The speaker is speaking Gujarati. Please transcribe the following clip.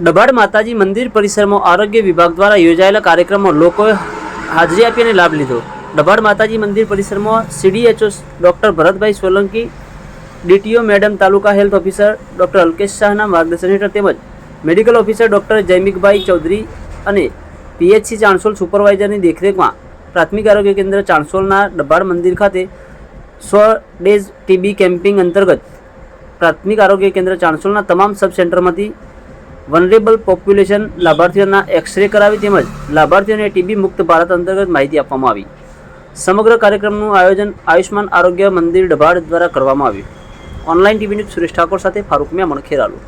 ડભાડ માતાજી મંદિર પરિસરમાં આરોગ્ય વિભાગ દ્વારા યોજાયેલા કાર્યક્રમમાં લોકોએ હાજરી આપી અને લાભ લીધો. ડભાડ માતાજી મંદિર પરિસરમાં CDHO doctor Bharatbhai Solanki DTO madam taluka health officer doctor Alkesh શાહના માર્ગદર્શન હેઠળ તેમજ medical officer doctor Jaimikbhai Chaudhari અને પીએચસી ચાણસોલ સુપરવાઇઝરની દેખરેખમાં પ્રાથમિક આરોગ્ય કેન્દ્ર ચાણસોલના ડભાડ મંદિર ખાતે સો ડેઝ ટીબી કેમ્પિંગ અંતર્ગત પ્રાથમિક આરોગ્ય કેન્દ્ર ચાણસોલના તમામ સબ સેન્ટરમાંથી વનરેબલ પોપ્યુલેશન લાભાર્થીઓના એક્સરે કરાવી તેમજ લાભાર્થીઓને ટીબી મુક્ત ભારત અંતર્ગત માહિતી આપવામાં આવી. સમગ્ર કાર્યક્રમનું આયોજન આયુષ્માન આરોગ્ય મંદિર ડભાડ દ્વારા કરવામાં આવ્યું. Online TV news Suresh Thakor સાથે ફારૂક મેમણ ખેરાલુ.